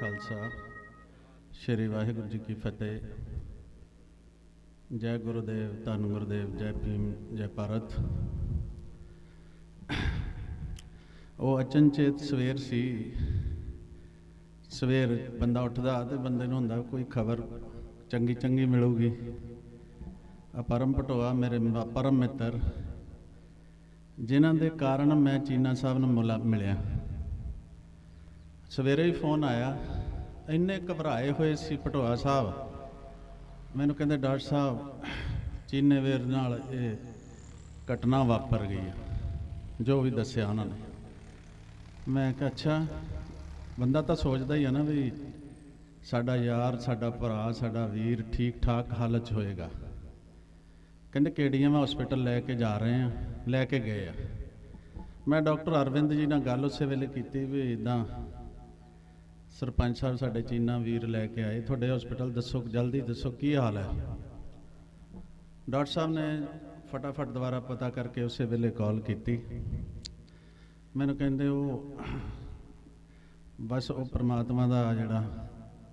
ਖਾਲਸਾ। ਸ੍ਰੀ ਵਾਹਿਗੁਰੂ ਜੀ ਕੀ ਫਤਿਹ। ਜੈ ਗੁਰੂਦੇਵ, ਧੰਨ ਗੁਰਦੇਵ, ਜੈ ਭੀਮ, ਜੈ ਭਾਰਤ। ਉਹ ਅਚਨਚੇਤ ਸਵੇਰ ਸੀ। ਸਵੇਰ ਬੰਦਾ ਉੱਠਦਾ ਤੇ ਬੰਦੇ ਨੂੰ ਹੁੰਦਾ ਕੋਈ ਖਬਰ ਚੰਗੀ ਚੰਗੀ ਮਿਲੂਗੀ। ਆ ਪਰਮ ਪਟੋਆ ਮੇਰੇ ਮ- ਪਰਮ ਮਿੱਤਰ। ਜਿਨ੍ਹਾਂ ਦੇ ਕਾਰਨ ਮੈਂ ਚੀਨਾ ਸਾਹਿਬ ਨੂੰ ਮੁਲਾ, ਮਿਲਿਆ। ਸਵੇਰੇ ਹੀ ਫੋਨ ਆਇਆ, ਇੰਨੇ ਘਬਰਾਏ ਹੋਏ ਸੀ ਪਟੋਆ ਸਾਹਿਬ। ਮੈਨੂੰ ਕਹਿੰਦੇ, ਡਾਕਟਰ ਸਾਹਿਬ ਚੀਨੇ ਵੇਰ ਨਾਲ ਇਹ ਘਟਨਾ ਵਾਪਰ ਗਈ ਜੋ ਵੀ ਦੱਸਿਆ ਉਹਨਾਂ ਨੇ। ਮੈਂ ਕਿਹਾ, ਅੱਛਾ, ਬੰਦਾ ਤਾਂ ਸੋਚਦਾ ਹੀ ਆ ਨਾ ਵੀ ਸਾਡਾ ਯਾਰ, ਸਾਡਾ ਭਰਾ, ਸਾਡਾ ਵੀਰ ਠੀਕ ਠਾਕ ਹਾਲਤ 'ਚ ਹੋਏਗਾ। ਕਹਿੰਦੇ, ਕਿਹੜੀਆਂ ਮੈਂ ਹਸਪੀਟਲ ਲੈ ਕੇ ਜਾ ਰਹੇ ਆ, ਲੈ ਕੇ ਗਏ ਆ। ਮੈਂ ਡਾਕਟਰ ਅਰਵਿੰਦ ਜੀ ਨਾਲ ਗੱਲ ਉਸੇ ਵੇਲੇ ਕੀਤੀ ਵੀ ਇਦਾਂ ਸਰਪੰਚ ਸਾਹਿਬ ਸਾਡੇ ਚੀਨਾ ਵੀਰ ਲੈ ਕੇ ਆਏ। ਤੁਹਾਡੇ ਹਸਪੀਟਲ ਦੱਸੋ, ਜਲਦੀ ਦੱਸੋ ਕੀ ਹਾਲ ਹੈ? ਡਾਕਟਰ ਸਾਹਿਬ ਨੇ ਫਟਾਫਟ ਦੁਬਾਰਾ ਪਤਾ ਕਰਕੇ ਉਸੇ ਵੇਲੇ ਕਾਲ ਕੀਤੀ। ਮੈਨੂੰ ਕਹਿੰਦੇ ਉਹ ਬਸ ਉਹ ਪ੍ਰਮਾਤਮਾ ਦਾ ਜਿਹੜਾ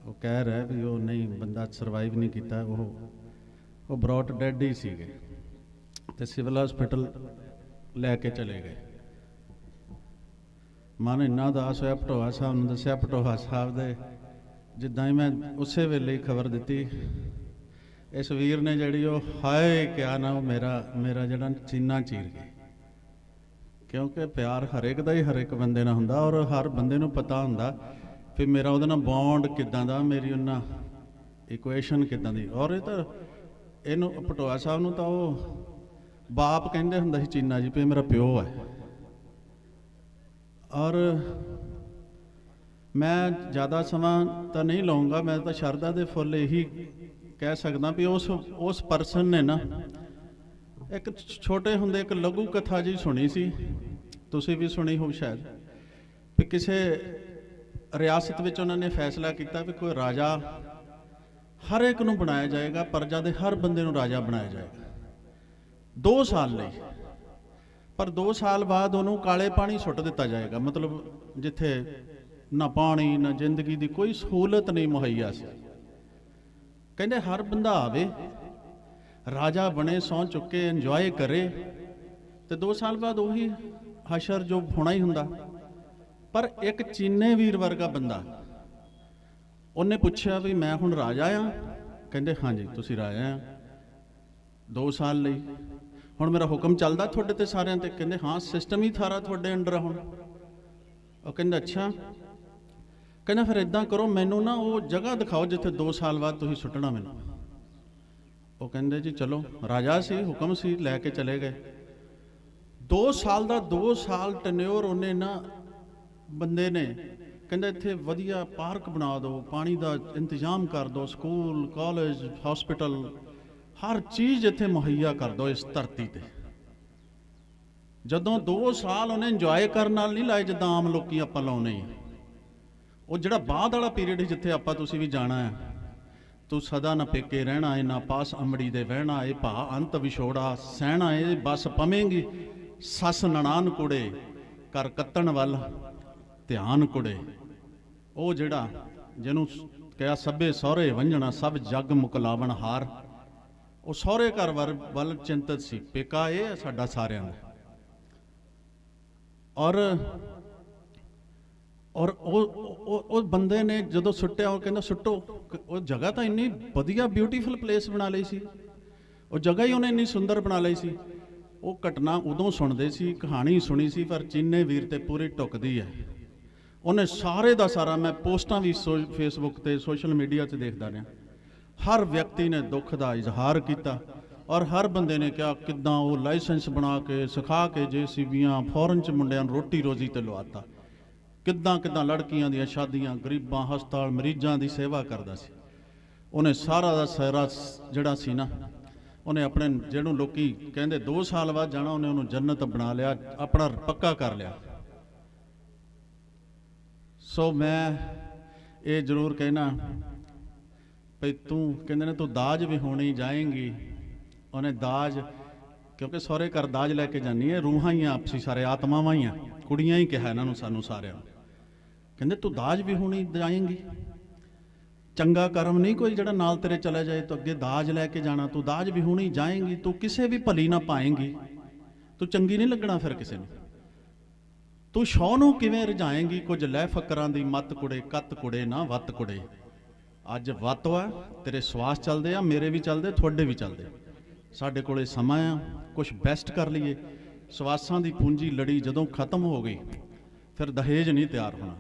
ਉਹ ਕਹਿ ਰਿਹਾ ਵੀ ਉਹ ਨਹੀਂ, ਬੰਦਾ ਸਰਵਾਈਵ ਨਹੀਂ ਕੀਤਾ। ਉਹ ਉਹ ਬ੍ਰੌਟ ਡੈਡ ਹੀ ਸੀਗੇ ਤੇ ਸਿਵਲ ਹਸਪੀਟਲ ਲੈ ਕੇ ਚਲੇ ਗਏ। ਮਨ ਇੰਨਾ ਉਦਾਸ ਹੋਇਆ ਪਟੋਆ ਸਾਹਿਬ ਨੂੰ ਦੱਸਿਆ ਪਟੋਆ ਸਾਹਿਬ ਦੇ, ਜਿੱਦਾਂ ਹੀ ਮੈਂ ਉਸੇ ਵੇਲੇ ਖਬਰ ਦਿੱਤੀ, ਇਸ ਵੀਰ ਨੇ ਜਿਹੜੀ ਉਹ, ਹਾਏ ਕਿਆ ਨਾ ਉਹ ਮੇਰਾ ਮੇਰਾ ਜਿਹੜਾ ਚੀਨਾ ਚੀਰ ਗਈ ਕਿਉਂਕਿ ਪਿਆਰ ਹਰੇਕ ਦਾ ਹੀ ਹਰੇਕ ਬੰਦੇ ਨਾਲ ਹੁੰਦਾ ਔਰ ਹਰ ਬੰਦੇ ਨੂੰ ਪਤਾ ਹੁੰਦਾ ਵੀ ਮੇਰਾ ਉਹਦੇ ਨਾਲ ਬੌਂਡ ਕਿਦਾਂ ਦਾ, ਮੇਰੀ ਉਹਨਾਂ ਇਕੁਏਸ਼ਨ ਕਿਦਾਂ ਦੀ। ਔਰ ਇਹ ਤਾਂ ਇਹਨੂੰ ਪਟੋਆ ਸਾਹਿਬ ਨੂੰ ਤਾਂ ਉਹ ਬਾਪ ਕਹਿੰਦੇ ਹੁੰਦਾ ਸੀ ਚੀਨਾ ਜੀ ਵੀ ਮੇਰਾ ਪਿਓ ਹੈ। ਔਰ ਮੈਂ ਜ਼ਿਆਦਾ ਸਮਾਂ ਤਾਂ ਨਹੀਂ ਲਵਾਂਗਾ ਮੈਂ ਤਾਂ ਸ਼ਰਧਾ ਦੇ ਫੁੱਲ ਇਹੀ ਕਹਿ ਸਕਦਾ ਵੀ ਉਸ ਉਸ ਪਰਸਨ ਨੇ ਨਾ ਇੱਕ ਛੋਟੇ ਹੁੰਦੇ ਇੱਕ ਲਘੂ ਕਥਾ ਜੀ ਸੁਣੀ ਸੀ, ਤੁਸੀਂ ਵੀ ਸੁਣੀ ਹੋ ਸ਼ਾਇਦ, ਵੀ ਕਿਸੇ ਰਿਆਸਤ ਵਿੱਚ ਉਹਨਾਂ ਨੇ ਫੈਸਲਾ ਕੀਤਾ ਵੀ ਕੋਈ ਰਾਜਾ ਹਰ ਇੱਕ ਨੂੰ ਬਣਾਇਆ ਜਾਏਗਾ, ਪਰਜਾ ਦੇ ਹਰ ਬੰਦੇ ਨੂੰ ਰਾਜਾ ਬਣਾਇਆ ਜਾਏਗਾ। 2 ਸਾਲ ਲਈ। ਪਰ 2 ਸਾਲ ਬਾਅਦ ਉਹਨੂੰ ਕਾਲੇ ਪਾਣੀ ਸੁੱਟ ਦਿੱਤਾ ਜਾਏਗਾ। ਮਤਲਬ ਜਿੱਥੇ ਨਾ ਪਾਣੀ, ਨਾ ਜ਼ਿੰਦਗੀ ਦੀ ਕੋਈ ਸਹੂਲਤ ਨਹੀਂ ਮੁਹੱਈਆ ਸੀ। ਕਹਿੰਦੇ, ਹਰ ਬੰਦਾ ਆਵੇ, ਰਾਜਾ ਬਣੇ ਸੌ ਚੁੱਕੇ ਇੰਜੋਏ ਕਰੇ। ਤੇ 2 ਸਾਲ ਬਾਅਦ ਉਹੀ ਹਸ਼ਰ ਜੋ ਹੋਣਾ ਹੀ ਹੁੰਦਾ। ਪਰ ਇੱਕ ਚੀਨੇ ਵੀਰ ਵਰਗਾ ਬੰਦਾ, ਉਹਨੇ ਪੁੱਛਿਆ ਵੀ, ਮੈਂ ਹੁਣ ਰਾਜਾ ਆ? ਕਹਿੰਦੇ, ਹਾਂਜੀ, ਤੁਸੀਂ ਰਾਜਾ ਆ। 2 ਸਾਲ ਲਈ ਹੁਣ ਮੇਰਾ ਹੁਕਮ ਚੱਲਦਾ ਤੁਹਾਡੇ ਤੇ ਸਾਰਿਆਂ ਤੇ ਕਹਿੰਦੇ, ਹਾਂ ਸਿਸਟਮ ਹੀ ਸਾਰਾ ਤੁਹਾਡੇ ਅੰਡਰ ਹੁਣ। ਉਹ ਕਹਿੰਦਾ, ਅੱਛਾ। ਕਹਿੰਦਾ, ਫਿਰ ਇਦਾਂ ਕਰੋ, ਮੈਨੂੰ ਨਾ ਉਹ ਜਗ੍ਹਾ ਦਿਖਾਓ ਜਿੱਥੇ 2 ਸਾਲ ਬਾਅਦ ਤੁਸੀਂ ਸੁੱਟਣਾ ਮੈਨੂੰ। ਉਹ ਕਹਿੰਦੇ ਜੀ, ਚਲੋ, ਰਾਜਾ ਸੀ, ਹੁਕਮ ਸੀ, ਲੈ ਕੇ ਚਲੇ ਗਏ। 2 ਸਾਲ ਦਾ 2 ਸਾਲ ਟਨਿਓਰ ਉਹਨੇ ਨਾ ਬੰਦੇ ਨੇ, ਕਹਿੰਦਾ, ਇੱਥੇ ਵਧੀਆ ਪਾਰਕ ਬਣਾ ਦਿਓ, ਪਾਣੀ ਦਾ ਇੰਤਜ਼ਾਮ ਕਰ ਦਿਓ, ਸਕੂਲ, ਕਾਲਜ ਹਸਪੀਟਲ ਹਰ ਚੀਜ਼ ਇੱਥੇ ਮੁਹੱਈਆ ਕਰ ਦਿਓ ਇਸ ਧਰਤੀ ਤੇ। ਜਦੋਂ 2 ਸਾਲ ਉਹਨੇ ਇੰਜੋਏ ਕਰਨ ਨਾਲ ਨਹੀਂ ਲਾਏ, ਜਿੱਦਾਂ ਆਮ ਲੋਕੀ ਆਪਾਂ ਲਾਉਨੇ ਉਹ ਜਿਹੜਾ ਬਾਅਦ ਵਾਲਾ ਪੀਰੀਅਡ ਜਿੱਥੇ ਆਪਾਂ ਤੁਸੀਂ ਵੀ ਜਾਣਾ ਹੈ, ਤੂੰ ਸਦਾ ਨਾ ਪੇਕੇ ਰਹਿਣਾ ਏ ਨਾ ਪਾਸ ਅੰਮੜੀ ਦੇ ਵਹਿਣਾ ਏ ਭਾ ਅੰਤ ਵਿਛੋੜਾ, ਸਹਿਣਾ ਏ ਬਸ ਪਵੇਂਗੀ। ਸੱਸ ਨਣਾਨ ਕੁੜੇ ਕਰ ਕੱਤਣ ਵੱਲ ਧਿਆਨ ਕੁੜੇ। ਉਹ ਜਿਹੜਾ, ਜਿਹਨੂੰ ਕਿਹਾ ਸਭੇ ਸਹੁਰੇ ਵੰਜਣਾ ਸਭ ਜੱਗ ਮੁਕਲਾਵਣ ਹਾਰ। ਉਹ ਸਹੁਰੇ ਘਰ ਵੱਲ ਵੱਲ ਚਿੰਤਤ ਸੀ। ਪੇਕਾ ਇਹ ਹੈ ਸਾਡਾ ਸਾਰਿਆਂ ਦਾ। ਔਰ ਔਰ ਉਹ ਉਹ ਬੰਦੇ ਨੇ ਜਦੋਂ ਸੁੱਟਿਆ, ਉਹ ਕਹਿੰਦਾ, ਸੁੱਟੋ। ਉਹ ਜਗ੍ਹਾ ਤਾਂ ਇੰਨੀ ਵਧੀਆ ਬਿਊਟੀਫੁਲ ਪਲੇਸ ਬਣਾ ਲਈ ਸੀ। ਉਹ ਜਗ੍ਹਾ ਹੀ ਉਹਨੇ ਇੰਨੀ ਸੁੰਦਰ ਬਣਾ ਲਈ ਸੀ। ਉਹ ਘਟਨਾ ਉਦੋਂ ਸੁਣਦੇ ਸੀ, ਕਹਾਣੀ ਸੁਣੀ ਸੀ, ਪਰ ਚੀਨੇ ਵੀਰ ਤੇ ਪੂਰੀ ਟੁਕਦੀ ਹੈ। ਉਹਨੇ ਸਾਰੇ ਦਾ ਸਾਰਾ, ਮੈਂ ਪੋਸਟਾਂ ਵੀ ਫੇਸਬੁੱਕ ਤੇ, ਸੋਸ਼ਲ ਮੀਡੀਆ ਤੇ ਦੇਖਦਾ ਰਿਹਾ। ਹਰ ਵਿਅਕਤੀ ਨੇ ਦੁੱਖ ਦਾ ਇਜ਼ਹਾਰ ਕੀਤਾ ਔਰ ਹਰ ਬੰਦੇ ਨੇ ਕਿਹਾ, ਕਿਦਾਂ ਉਹ ਲਾਇਸੈਂਸ ਬਣਾ ਕੇ, ਸਿਖਾ ਕੇ ਜੇਸੀਬੀਆਂ, ਫੌਰਨ ਚ ਮੁੰਡਿਆਂ ਨੂੰ ਰੋਟੀ ਰੋਜ਼ੀ ਤੇ ਲਵਾਤਾ। ਕਿੱਦਾਂ ਕਿੱਦਾਂ ਲੜਕੀਆਂ ਦੀਆਂ ਸ਼ਾਦੀਆਂ, ਗਰੀਬਾਂ, ਹਸਪਤਾਲ, ਮਰੀਜ਼ਾਂ ਦੀ ਸੇਵਾ ਕਰਦਾ ਸੀ। ਉਹਨੇ ਸਾਰਾ ਦਾ ਸਾਰਾ ਜਿਹੜਾ ਸੀ ਨਾ, ਉਹਨੇ ਆਪਣੇ ਜਿਹਨੂੰ ਲੋਕੀ ਕਹਿੰਦੇ 2 ਸਾਲ ਬਾਅਦ ਜਾਣਾ, ਉਹਨੇ ਉਹਨੂੰ ਜੰਨਤ ਬਣਾ ਲਿਆ, ਆਪਣਾ ਪੱਕਾ ਕਰ ਲਿਆ। ਸੋ ਮੈਂ ਇਹ ਜ਼ਰੂਰ ਕਹਿਣਾ ਭਈ ਤੂੰ ਕਹਿੰਦੇ ਨੇ ਤੂੰ ਦਾਜ ਵੀ ਹੋਣੀ ਜਾਏਂਗੀ। ਉਹਨੇ ਦਾਜ, ਕਿਉਂਕਿ ਸਹੁਰੇ ਘਰ ਦਾਜ ਲੈ ਕੇ ਜਾਨੀ ਹੈ, ਰੂਹਾਂ ਹੀ ਆ ਆਪਸੀ ਸਾਰੇ, ਆਤਮਾਵਾਂ ਹੀ ਆ। ਕੁੜੀਆਂ ਹੀ ਕਿਹਾ ਇਹਨਾਂ ਨੂੰ ਸਾਨੂੰ ਸਾਰਿਆਂ ਨੂੰ। ਕਹਿੰਦੇ ਤੂੰ ਦਾਜ ਵੀ ਹੋਣੀ ਜਾਏਂਗੀ। ਚੰਗਾ ਕਰਮ ਨਹੀਂ ਕੋਈ ਜਿਹੜਾ ਨਾਲ ਤੇਰੇ ਚਲਾ ਜਾਏ, ਤੂੰ ਅੱਗੇ ਦਾਜ ਲੈ ਕੇ ਜਾਣਾ, ਤੂੰ ਦਾਜ ਵੀ ਹੋਣੀ ਜਾਏਂਗੀ, ਤੂੰ ਕਿਸੇ ਵੀ ਭਲੀ ਨਾ ਪਾਏਂਗੀ। ਤੂੰ ਚੰਗੀ ਨਹੀਂ ਲੱਗਣਾ ਫਿਰ ਕਿਸੇ ਨੂੰ। ਤੂੰ ਸ਼ੌ ਨੂੰ ਕਿਵੇਂ ਰਜਾਏਂਗੀ? ਕੁਝ ਲੈ ਫਕਰਾਂ ਦੀ ਮੱਤ ਕੁੜੇ, ਕੱਤ ਕੁੜੇ ਨਾ ਵੱਤ ਕੁੜੇ। ਅੱਜ ਵੱਤ ਵਾ ਤੇਰੇ ਸਵਾਸ ਚੱਲਦੇ ਆ, ਮੇਰੇ ਵੀ ਚੱਲਦੇ, ਤੁਹਾਡੇ ਵੀ ਚੱਲਦੇ ਸਾਡੇ ਕੋਲੇ ਸਮਾਂ ਆ ਕੁਝ ਬੈਸਟ ਕਰ ਲਈਏ। ਸਵਾਸਾਂ ਦੀ ਪੂੰਜੀ ਲੜੀ ਜਦੋਂ ਖਤਮ ਹੋ ਗਈ, ਫਿਰ ਦਹੇਜ ਨਹੀਂ ਤਿਆਰ ਹੋਣਾ।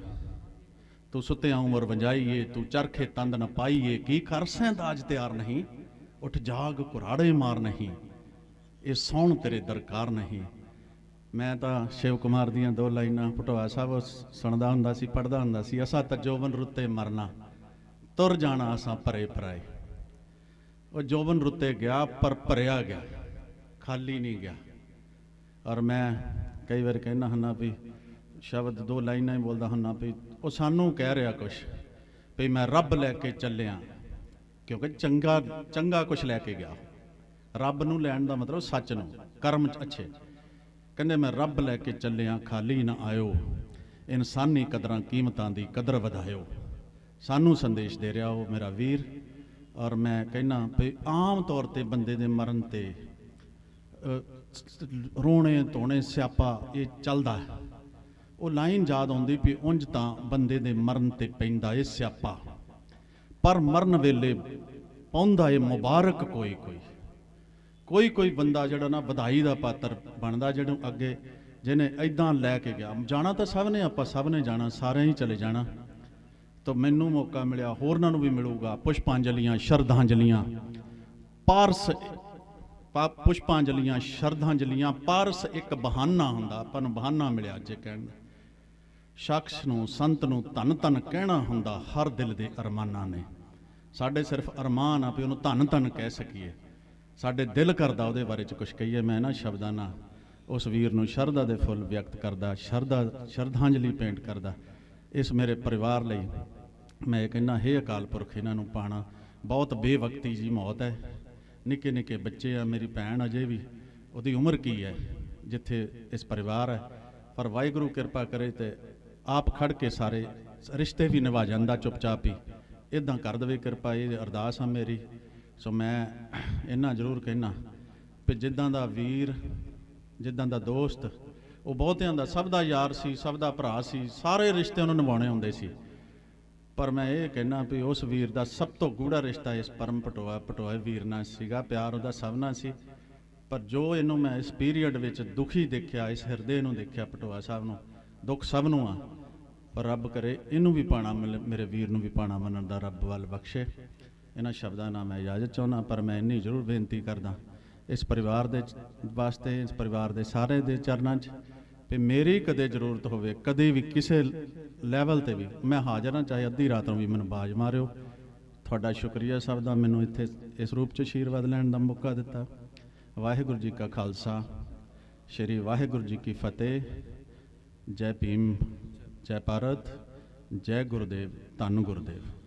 ਤੂੰ ਸੁੱਤਿਆਂ ਉਮਰ ਵੰਜਾਈਏ, ਤੂੰ ਚਰਖੇ ਤੰਦ ਨ ਪਾਈਏ। ਕੀ ਖਰਸੈਂ ਦਾਜ ਤਿਆਰ ਨਹੀਂ? ਉੱਠ ਜਾਗ, ਕੁਰਾੜੇ ਮਾਰ ਨਹੀਂ। ਇਹ ਸੌਣ ਤੇਰੇ ਦਰਕਾਰ ਨਹੀਂ। ਮੈਂ ਤਾਂ ਸ਼ਿਵ ਕੁਮਾਰ ਦੀਆਂ ਦੋ ਲਾਈਨਾਂ ਪਟਵਾ ਸਾਹਿਬ ਸੁਣਦਾ ਹੁੰਦਾ ਸੀ ਪੜਦਾ ਹੁੰਦਾ ਸੀ। ਅਸਾ ਤਜੋਵਨ ਰੁੱਤੇ ਮਰਨਾ। ਤੁਰ ਜਾਣਾ ਅਸਾਂ ਭਰੇ ਭਰਾਏ। ਉਹ ਜੋਬਨ ਰੁੱਤੇ ਗਿਆ, ਪਰ ਭਰਿਆ ਗਿਆ, ਖਾਲੀ ਨਹੀਂ ਗਿਆ। ਔਰ ਮੈਂ ਕਈ ਵਾਰ ਕਹਿਣਾ ਹੁੰਨਾ ਵੀ ਸ਼ਬਦ ਦੋ ਲਾਈਨਾਂ ਹੀ ਬੋਲਦਾ ਹੁੰਨਾ ਵੀ ਉਹ ਸਾਨੂੰ ਕਹਿ ਰਿਹਾ ਕੁਛ ਵੀ ਮੈਂ ਰੱਬ ਲੈ ਕੇ ਚੱਲਿਆ, ਕਿਉਂਕਿ ਚੰਗਾ ਚੰਗਾ ਕੁਛ ਲੈ ਕੇ ਗਿਆ। ਰੱਬ ਨੂੰ ਲੈਣ ਦਾ ਮਤਲਬ ਸੱਚ ਨੂੰ, ਕਰਮ ਚ ਅੱਛੇ। ਕਹਿੰਦੇ ਮੈਂ ਰੱਬ ਲੈ ਕੇ ਚੱਲਿਆ, ਖਾਲੀ ਨਾ ਆਇਓ। ਇਨਸਾਨੀ ਕਦਰਾਂ ਕੀਮਤਾਂ ਦੀ ਕਦਰ ਵਧਾਇਓ। ਸਾਨੂੰ ਸੰਦੇਸ਼ ਦੇ ਰਿਹਾ ਉਹ ਮੇਰਾ ਵੀਰ ਔਰ ਮੈਂ ਕਹਿਣਾ ਵੀ ਆਮ ਤੌਰ ਤੇ ਬੰਦੇ ਦੇ ਮਰਨ ਤੇ ਰੋਣੇ, ਧੋਣੇ, ਸਿਆਪਾ ਇਹ ਚੱਲਦਾ ਹੈ। ਉਹ ਲਾਈਨ ਯਾਦ ਆਉਂਦੀ ਵੀ ਉਂਝ ਤਾਂ ਬੰਦੇ ਦੇ ਮਰਨ ਤੇ ਪੈਂਦਾ ਏ ਸਿਆਪਾ। ਪਰ ਮਰਨ ਵੇਲੇ ਪਾਉਂਦਾ ਏ ਮੁਬਾਰਕ ਕੋਈ ਕੋਈ। ਕੋਈ ਕੋਈ ਬੰਦਾ ਜਿਹੜਾ ਨਾ ਵਧਾਈ ਦਾ ਪਾਤਰ ਬਣਦਾ ਜਿਹਨੂੰ ਅੱਗੇ ਜਿਹਨੇ ਐਦਾਂ ਲੈ ਕੇ ਗਿਆ। ਜਾਣਾ ਤਾਂ ਸਭ ਨੇ, ਆਪਾਂ ਸਭ ਨੇ ਜਾਣਾ, ਸਾਰਿਆਂ ਹੀ ਚਲੇ ਜਾਣਾ। ਤਾਂ ਮੈਨੂੰ ਮੌਕਾ ਮਿਲਿਆ ਹੋਰਨਾਂ ਨੂੰ ਵੀ ਮਿਲੂਗਾ। ਪੁਸ਼ਪਾਂਜਲੀਆਂ, ਸ਼ਰਧਾਂਜਲੀਆਂ। ਪਾਰਸ, ਪਾ- ਪੁਸ਼ਪਾਂਜਲੀਆਂ, ਸ਼ਰਧਾਂਜਲੀਆਂ, ਪਾਰਸ ਇੱਕ ਬਹਾਨਾ ਹੁੰਦਾ, ਆਪਾਂ ਨੂੰ ਬਹਾਨਾ ਮਿਲਿਆ ਅੱਜ ਕਹਿਣ ਸ਼ਖਸ ਨੂੰ, ਸੰਤ ਨੂੰ ਧੰਨ ਧੰਨ ਕਹਿਣਾ ਹੁੰਦਾ, ਹਰ ਦਿਲ ਦੇ ਅਰਮਾਨਾਂ ਨੇ। ਸਾਡੇ ਸਿਰਫ ਅਰਮਾਨ ਆ, ਵੀ ਉਹਨੂੰ ਧੰਨ ਧੰਨ ਕਹਿ ਸਕੀਏ। ਸਾਡੇ ਦਿਲ ਕਰਦਾ ਉਹਦੇ ਬਾਰੇ ਚ ਕੁਝ ਕਹੀਏ, ਮੈਂ ਨਾ ਸ਼ਬਦਾਂ ਨਾਲ। ਉਸ ਵੀਰ ਨੂੰ ਸ਼ਰਧਾ ਦੇ ਫੁੱਲ ਵਿਅਕਤ ਕਰਦਾ, ਸ਼ਰਧਾ, ਸ਼ਰਧਾਂਜਲੀ ਪੇਂਟ ਕਰਦਾ। ਇਸ ਮੇਰੇ ਪਰਿਵਾਰ ਲਈ ਮੈਂ ਇਹ ਕਹਿੰਦਾ ਹੇ ਅਕਾਲ ਪੁਰਖ ਇਹਨਾਂ ਨੂੰ ਪਾਣਾ। ਬਹੁਤ ਬੇਵਕਤੀ ਜੀ ਮੌਤ ਹੈ। ਨਿੱਕੇ ਨਿੱਕੇ ਬੱਚੇ ਆ, ਮੇਰੀ ਭੈਣ ਅਜੇ ਵੀ, ਉਹਦੀ ਉਮਰ ਕੀ ਹੈ, ਜਿੱਥੇ ਇਸ ਪਰਿਵਾਰ ਹੈ। ਪਰ ਵਾਹਿਗੁਰੂ ਕਿਰਪਾ ਕਰੇ ਤੇ ਆਪ ਖੜ ਕੇ ਸਾਰੇ ਰਿਸ਼ਤੇ ਵੀ ਨਿਭਾ ਜਾਂਦਾ ਚੁੱਪਚਾਪ ਹੀ। ਇਦਾਂ ਕਰ ਦੇਵੇ ਕਿਰਪਾ, ਇਹ ਅਰਦਾਸ ਆ ਮੇਰੀ। ਸੋ ਮੈਂ ਇਹਨਾਂ ਜ਼ਰੂਰ ਕਹਿਣਾ ਵੀ ਜਿੱਦਾਂ ਦਾ ਵੀਰ, ਜਿੱਦਾਂ ਦਾ ਦੋਸਤ ਉਹ ਬਹੁਤਿਆਂ ਦਾ, ਸਭ ਦਾ ਯਾਰ ਸੀ, ਸਭ ਦਾ ਭਰਾ ਸੀ, ਸਾਰੇ ਰਿਸ਼ਤੇ ਉਹਨੂੰ ਨਿਭਾਉਣੇ ਹੁੰਦੇ ਸੀ। ਪਰ ਮੈਂ ਇਹ ਕਹਿਣਾ ਵੀ ਉਸ ਵੀਰ ਦਾ ਸਭ ਤੋਂ ਗੂੜਾ ਰਿਸ਼ਤਾ ਇਸ ਪਰਮ ਪਟੋਆ, ਪਟੋਏ ਵੀਰ ਨਾਲ ਸੀਗਾ, ਪਿਆਰ ਉਹਦਾ ਸਭ ਨਾਲ ਸੀ। ਪਰ ਜੋ ਇਹਨੂੰ ਮੈਂ ਇਸ ਪੀਰੀਅਡ ਵਿੱਚ ਦੁਖੀ ਦੇਖਿਆ, ਇਸ ਹਿਰਦੇ ਨੂੰ ਦੇਖਿਆ ਪਟੋਆ ਸਾਹਿਬ ਨੂੰ, ਦੁੱਖ ਸਭ ਨੂੰ ਆ। ਪਰ ਰੱਬ ਕਰੇ ਇਹਨੂੰ ਵੀ ਪਾਣਾ ਮਿਲੇ, ਮੇਰੇ ਵੀਰ ਨੂੰ ਵੀ ਪਾਣਾ ਮੰਨਣ ਦਾ ਰੱਬ ਵੱਲ ਬਖਸ਼ੇ। ਇਹਨਾਂ ਸ਼ਬਦਾਂ ਨਾਲ ਮੈਂ ਇਜਾਜ਼ਤ ਚਾਹੁੰਦਾ, ਪਰ ਮੈਂ ਇੰਨੀ ਜ਼ਰੂਰ ਬੇਨਤੀ ਕਰਦਾ, ਇਸ ਪਰਿਵਾਰ ਦੇ ਵਾਸਤੇ, ਇਸ ਪਰਿਵਾਰ ਦੇ ਸਾਰੇ ਦੇ ਚਰਨਾਂ 'ਚ ਵੀ ਮੇਰੀ ਕਦੇ ਜ਼ਰੂਰਤ ਹੋਵੇ, ਕਦੇ ਵੀ ਕਿਸੇ ਲੈਵਲ ਤੇ ਵੀ, ਮੈਂ ਹਾਜ਼ਰ ਹਾਂ, ਚਾਹੇ ਅੱਧੀ ਰਾਤ ਨੂੰ ਵੀ ਮੈਨੂੰ ਬਾਜ਼ ਮਾਰਿਓ। ਤੁਹਾਡਾ ਸ਼ੁਕਰੀਆ ਸਭ ਦਾ, ਮੈਨੂੰ ਇੱਥੇ ਇਸ ਰੂਪ 'ਚ ਆਸ਼ੀਰਵਾਦ ਲੈਣ ਦਾ ਮੌਕਾ ਦਿੱਤਾ। ਵਾਹਿਗੁਰੂ ਜੀ ਕਾ ਖਾਲਸਾ, ਸ਼੍ਰੀ ਵਾਹਿਗੁਰੂ ਜੀ ਕੀ ਫਤਿਹ। ਜੈ ਭੀਮ, ਜੈ ਭਾਰਤ, ਜੈ ਗੁਰਦੇਵ, ਧੰਨ ਗੁਰਦੇਵ।